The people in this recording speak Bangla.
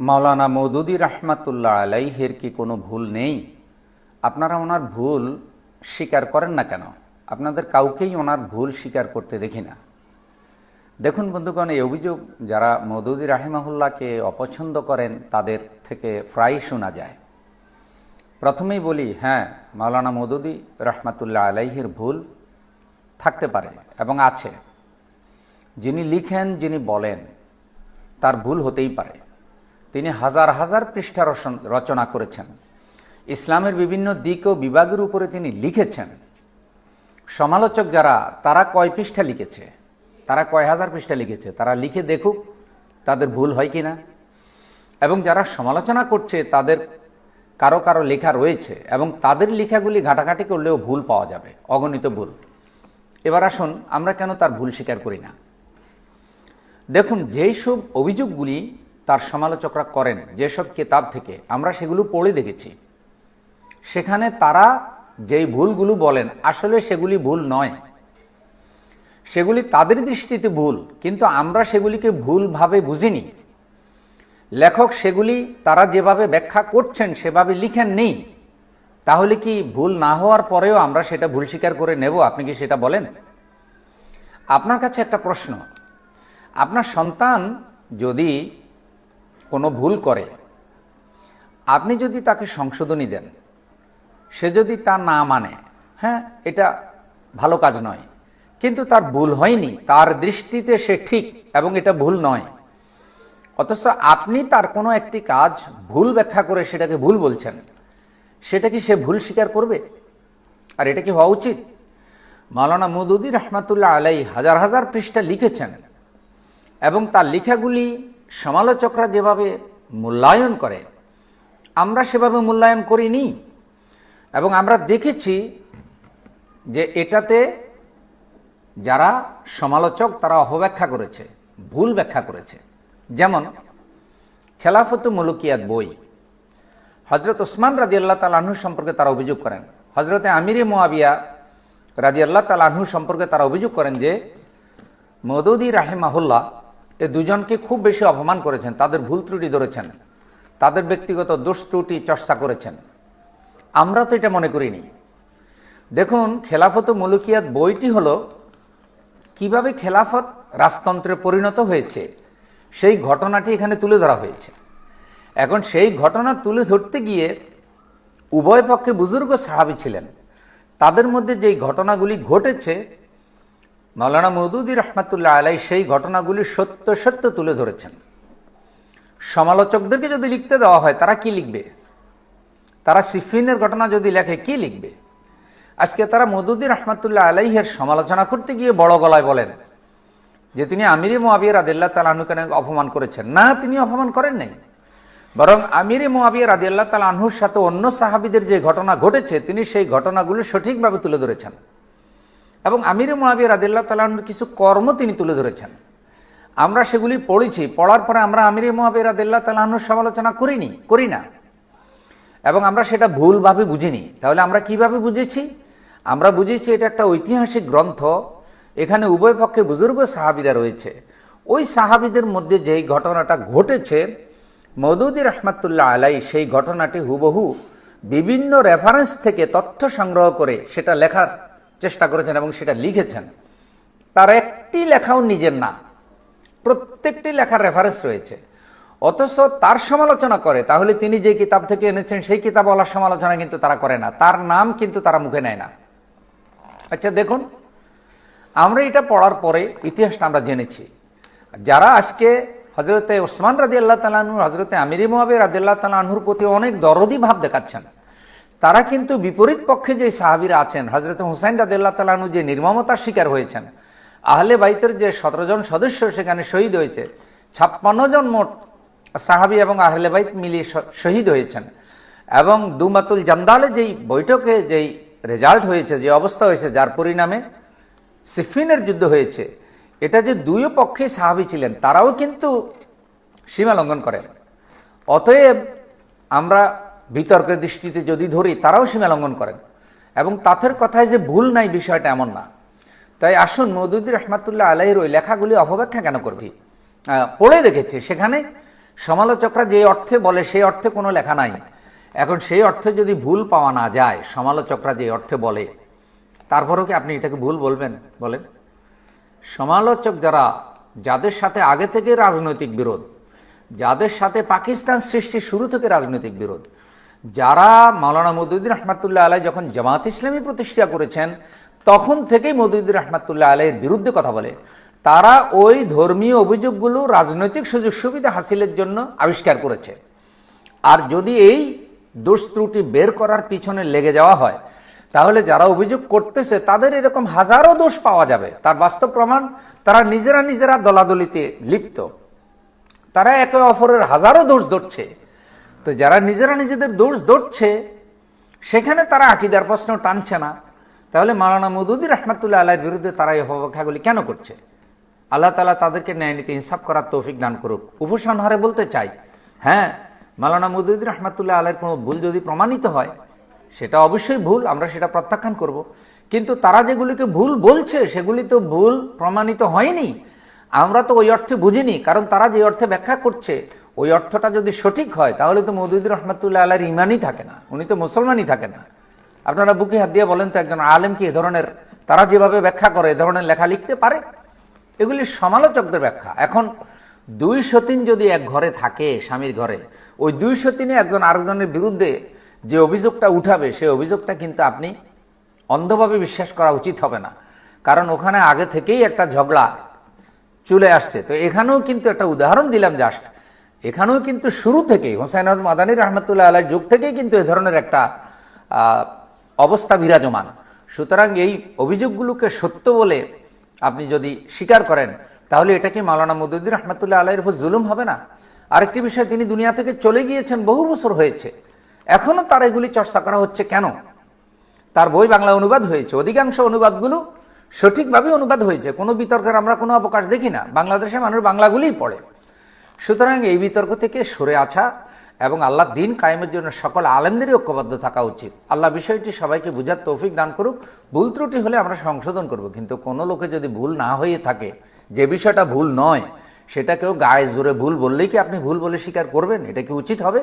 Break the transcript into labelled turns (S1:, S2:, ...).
S1: মাওলানা মৌদুদি রহমাতুল্লাহ আলাইহের কি কোনো ভুল নেই? আপনারা ওনার ভুল স্বীকার করেন না কেন? আপনাদের কাউকেই ওনার ভুল স্বীকার করতে দেখি না। দেখুন বন্ধুগণ, এই অভিযোগ যারা মৌদুদি রাহিমাহুল্লাহকে অপছন্দ করেন, তাদের থেকে প্রায়ই শোনা যায়। প্রথমেই বলি হ্যাঁ মাওলানা মৌদুদি রহমাতুল্লাহ আলাইহির ভুল থাকতে পারে এবং আছে। যিনি লিখেন, যিনি বলেন, তার ভুল হতেই পারে। তিনি হাজার হাজার পৃষ্ঠা রচনা করেছেন। ইসলামের বিভিন্ন দিক ও বিভাগের উপরে তিনি লিখেছেন। সমালোচক যারা, তারা কয় পৃষ্ঠা লিখেছে? তারা কয় হাজার পৃষ্ঠা লিখেছে। তারা লিখে দেখুক তাদের ভুল হয় কিনা। এবং যারা সমালোচনা করছে, তাদের কারও কারও লেখা রয়েছে এবং তাদের লেখাগুলি ঘাটাঘাটি করলেও ভুল পাওয়া যাবে। অগণিত ভুল। এবার আসুন, আমরা কেন তার ভুল স্বীকার করি না? দেখুন, যেই সব অভিযোগগুলি তার সমালোচকরা করেন যেসব কিতাব থেকে আমরা সেগুলো পড়ে দেখেছি। সেখানে তারা যেই ভুলগুলো বলেন, আসলে সেগুলি ভুল নয়। সেগুলি তাদের দৃষ্টিতে ভুল, কিন্তু আমরা সেগুলিকে ভুলভাবে বুঝিনি। লেখক সেগুলি তারা যেভাবে ব্যাখ্যা করছেন, সেভাবে লিখেন নেই। তাহলে কি ভুল না হওয়ার পরেও আমরা সেটা ভুল স্বীকার করে নেব? আপনি কি সেটা বলেন? আপনার কাছে একটা প্রশ্ন। আপনার সন্তান যদি কোনো ভুল করে, আপনি যদি তাকে সংশোধনী দেন, সে যদি তা না মানে হ্যাঁ এটা ভালো কাজ নয়, কিন্তু তার ভুল হয়নি, তার দৃষ্টিতে সে ঠিক এবং এটা ভুল নয়, অথচ আপনি তার কোনো একটি কাজ ভুল ব্যাখ্যা করে সেটাকে ভুল বলছেন, সেটা কি সে ভুল স্বীকার করবে? আর এটা কি হওয়া উচিত? মাওলানা মদুদি রহমাতুল্লাহ আলাই হাজার হাজার পৃষ্ঠা লিখেছেন, এবং তার লেখাগুলি সমালোচকরা যেভাবে মূল্যায়ন করে, আমরা সেভাবে মূল্যায়ন করিনি। এবং আমরা দেখেছি যে এটাতে যারা সমালোচক, তারা অপব্যাখ্যা করেছে, ভুল ব্যাখ্যা করেছে। যেমন, খেলাফত মুলুকিয়াত বই। হজরত ওসমান রাজি আল্লাহ তালাহু সম্পর্কে তারা অভিযোগ করেন। হজরতে আমিরে মোয়াবিয়া রাজি আল্লাহ তালাহু সম্পর্কে তারা অভিযোগ করেন যে, মদুদি রাহেমাহুল্লাহ এ দুজনকে খুব বেশি অপমান করেছেন, তাদের ভুল ত্রুটি ধরেছেন, তাদের ব্যক্তিগত দোষ ত্রুটি চর্চা করেছেন। আমরা তো এটা মনে করিনি। দেখুন, খেলাফত মুলুকিয়াত বইটি হলো কীভাবে খেলাফত রাজতন্ত্রে পরিণত হয়েছে, সেই ঘটনাটি এখানে তুলে ধরা হয়েছে। এখন সেই ঘটনা তুলে ধরতে গিয়ে উভয় পক্ষে বুজুর্গ সাহাবি ছিলেন। তাদের মধ্যে যেই ঘটনাগুলি ঘটেছে মাওলানা মৌদুদি রহমাতুল্লাহ আলাই সেই ঘটনাগুলি সত্য সত্য তুলে ধরেছেন। সমালোচকদেরকে যদি লিখতে দেওয়া হয়, তারা কি লিখবে? তারা সিফিনের ঘটনা যদি লেখে, কি লিখবে? আজকে তারা মদুদি রহমাতুল্লাহ আলাইহের সমালোচনা করতে গিয়ে বড় গলায় বলেন যে তিনি আমিরি মোয়াবিয়া রাদিল্লাহ তালাহুকে অপমান করেছেন। না, তিনি অপমান করেন নাই। বরং আমিরি মোয়াবিয়া রাদিল্লাহ তালাহুর সাথে অন্য সাহাবিদের যে ঘটনা ঘটেছে, তিনি সেই ঘটনাগুলো সঠিকভাবে তুলে ধরেছেন। এবং আমির মোয়াবিয়া রাদিল্লাহ তালাহুর কিছু কর্ম তিনি তুলে ধরেছেন। আমরা সেগুলি পড়েছি, পড়ার পরে আমরা আমির মোয়াবিয়া রাদিল্লাহ তালাহুর সমালোচনা করিনি, করি না। এবং আমরা সেটা ভুলভাবে বুঝিনি। তাহলে আমরা কীভাবে বুঝেছি? আমরা বুঝেছি এটা একটা ঐতিহাসিক গ্রন্থ, এখানে উভয় পক্ষে বুজুর্গ সাহাবিদা রয়েছে। ওই সাহাবিদের মধ্যে যেই ঘটনাটা ঘটেছে মদুদি রহমাতুল্লাহ আলাই সেই ঘটনাটি হুবহু বিভিন্ন রেফারেন্স থেকে তথ্য সংগ্রহ করে সেটা লেখার চেষ্টা করেছেন এবং সেটা লিখেছেন। তার একটি লেখাও নিজের না। প্রত্যেকটি লেখার রেফারেন্স রয়েছে। অথচ তার সমালোচনা করে। তাহলে তিনি যে কিতাব থেকে এনেছেন, সেই কিতাবওয়ালার সমালোচনা কিন্তু তারা করে না। তার নাম কিন্তু তারা মুখে নেয় না। আচ্ছা দেখুন, আমরা এটা পড়ার পরে ইতিহাসটা আমরা জেনেছি। যারা আজকে হজরতে ওসমান রাজি আল্লাহ তালাহু হজরতে আমিরি মোহাবি রাজি আল্লাহ তালাহুর প্রতি অনেক দরদি ভাব দেখাচ্ছেন। তারা কিন্তু বিপরীত পক্ষে যে সাহাবিরা আছেন হজরত হুসাইন রাজি আল্লাহ তালাহু যে নির্মমতার শিকার হয়েছেন, আহলে বাইতের যে সতেরো জন সদস্য সেখানে শহীদ হয়েছে, ছাপ্পান্ন জন মোট সাহাবি এবং আহলে বাইত মিলিয়ে শহীদ হয়েছেন। এবং দুমাতুল জান্দালে যেই বৈঠকে যেই রেজাল্ট হয়েছে, যে অবস্থা হয়েছে, যার পরিণামে সিফিনের যুদ্ধ হয়েছে, এটা যে দুই পক্ষে সাহাবি ছিলেন, তারাও কিন্তু সীমা লঙ্ঘন করেন। অতএব আমরা বিতর্কের দৃষ্টিতে যদি ধরি, তারাও সীমা লঙ্ঘন করেন। এবং তাদের কথায় যে ভুল নাই বিষয়টা এমন না। তাই আসুন মদুদ্দিন রহমাতুল্লাহ আলাইয়ের ওই লেখাগুলি অপব্যাখ্যা কেন করবি? পড়ে দেখেছে। সেখানে সমালোচকরা যে অর্থে বলে, সেই অর্থে কোনো লেখা নাই। এখন সেই অর্থে যদি ভুল পাওয়া না যায়, সমালোচকরা যে অর্থে বলে, তারপরেও কি আপনি এটাকে ভুল বলবেন? বলেন। সমালোচক যারা, যাদের সাথে আগে থেকে রাজনৈতিক বিরোধ, যাদের সাথে পাকিস্তান সৃষ্টি শুরু থেকে রাজনৈতিক বিরোধ যারা মাওলানা মদুদ্দিন রহমাতুল্লাহ আলাই যখন জামাত ইসলামী প্রতিষ্ঠা করেছেন, তখন থেকেই মদুদ্দিন রহমাতুল্লাহ আলাইয়ের বিরুদ্ধে কথা বলে। তারা ওই ধর্মীয় অভিযোগগুলো, রাজনৈতিক সুযোগ সুবিধা হাসিলের জন্য আবিষ্কার করেছে। আর যদি এই দোষ ত্রুটি বের করার পিছনে লেগে যাওয়া হয়, তাহলে যারা অভিযোগ করতেছে, তাদের এরকম হাজারো দোষ পাওয়া যাবে। তার বাস্তব প্রমাণ, তারা নিজেরা নিজেরা দলাদলিতে লিপ্ত। তারা একে অপরের হাজারো দোষ ধরছে। তো যারা নিজেরা নিজেদের দোষ ধরছে, সেখানে তারা আকিদার প্রশ্ন টানছে না। তাহলে মালানা মদুদি রহমাতুল্লাহ আল্লাহর বিরুদ্ধে তারা এই অপব্যাখ্যাগুলি কেন করছে? আল্লাহ তালা তাদেরকে ন্যায় নীতি ইনসাফ করার তৌফিক দান করুক। উপসংহারে বলতে চাই হ্যাঁ মালানা মদুদ রহমাতুল্লাহ আলাইয়ের কোনো ভুল যদি প্রমাণিত হয়, সেটা অবশ্যই ভুল, আমরা সেটা প্রত্যাখ্যান করব। কিন্তু তারা যেগুলিকে ভুল বলছে, সেগুলি তো ভুল প্রমাণিত হয়নি। আমরা তো ওই অর্থে বুঝিনি, কারণ তারা যে অর্থে ব্যাখ্যা করছে ওই অর্থটা যদি সঠিক হয়, তাহলে তো মদুদ রহমাতুল্লাহ আলাইয়ের ইমানই থাকে না। উনি তো মুসলমানই থাকে না। আপনারা বুকে হাত দিয়ে বলেন তো, একজন আলেম কি এ ধরনের, তারা যেভাবে ব্যাখ্যা করে, এ ধরনের লেখা লিখতে পারে? এগুলি সমালোচকদের ব্যাখ্যা। এখন দুই সতীন যদি এক ঘরে থাকে স্বামীর ঘরে, ওই দুই সতীনে একজন আরেকজনের বিরুদ্ধে যে অভিযোগটা উঠাবে সেই অভিযোগটা কিন্তু আপনি অন্ধভাবে বিশ্বাস করা উচিত হবে না। কারণ ওখানে আগে থেকেই একটা ঝগড়া চলে আসছে। তো এখানেও কিন্তু একটা উদাহরণ দিলাম জাস্ট। এখানেও কিন্তু শুরু থেকেই, হোসাইন মাদানী রহমতুল্লাহ আলাহ যুগ থেকেই কিন্তু এ ধরনের একটা অবস্থা বিরাজমান। সুতরাং এই অভিযোগগুলোকে সত্য বলে আপনি যদি স্বীকার করেন, তাহলে এটা কি মাওলানা মদুদ্দিন রহমতুল্লাহ আলাইয়ের উপর জুলুম হবে না? আরেকটি বিষয়, তিনি দুনিয়া থেকে চলে গিয়েছেন, বহু বছর হয়েছে। এখনও তার এগুলি চর্চা করা হচ্ছে কেন? তার বই বাংলা অনুবাদ হয়েছে, অধিকাংশ অনুবাদগুলো সঠিকভাবে অনুবাদ হয়েছে। কোনো বিতর্কের আমরা কোনো অবকাশ দেখি না। বাংলাদেশে মানুষ বাংলাগুলিই পড়ে। সুতরাং এই বিতর্ক থেকে সরে আসা এবং আল্লাহ দিন কায়েমের জন্য সকল আলেমদেরই ঐক্যবদ্ধ থাকা উচিত। আল্লাহ বিষয়টি সবাইকে বুঝার তৌফিক দান করুক। ভুল ত্রুটি হলে আমরা সংশোধন করব, কিন্তু কোনো লোকে যদি ভুল না হয়ে থাকে, যে বিষয়টা ভুল নয় সেটা কেউ গায়ে জোরে ভুল বললেই কি আপনি ভুল বলে স্বীকার করবেন? এটা কি উচিত হবে?